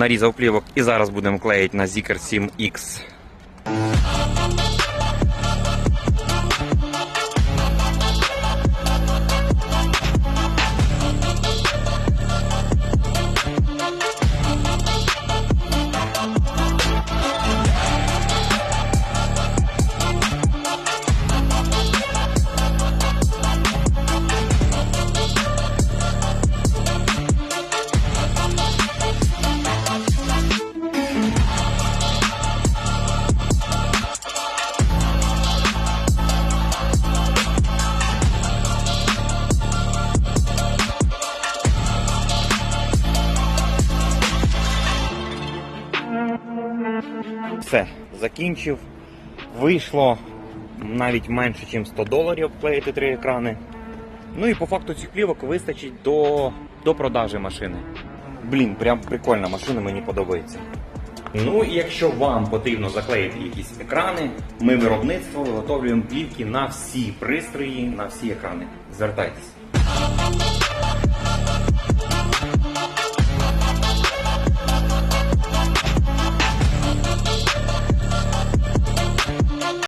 нарізав плівок і зараз будемо клеїти на Zikr 7X. Все, закінчив. Вийшло навіть менше, ніж 100 доларів обклеїти три екрани. Ну і по факту цих плівок вистачить до, до продажі машини. Блін, прям прикольна машина, мені подобається. Ну і якщо вам потрібно заклеїти якісь екрани, ми виробництво виготовлюємо плівки на всі пристрої, на всі екрани. Звертайтесь.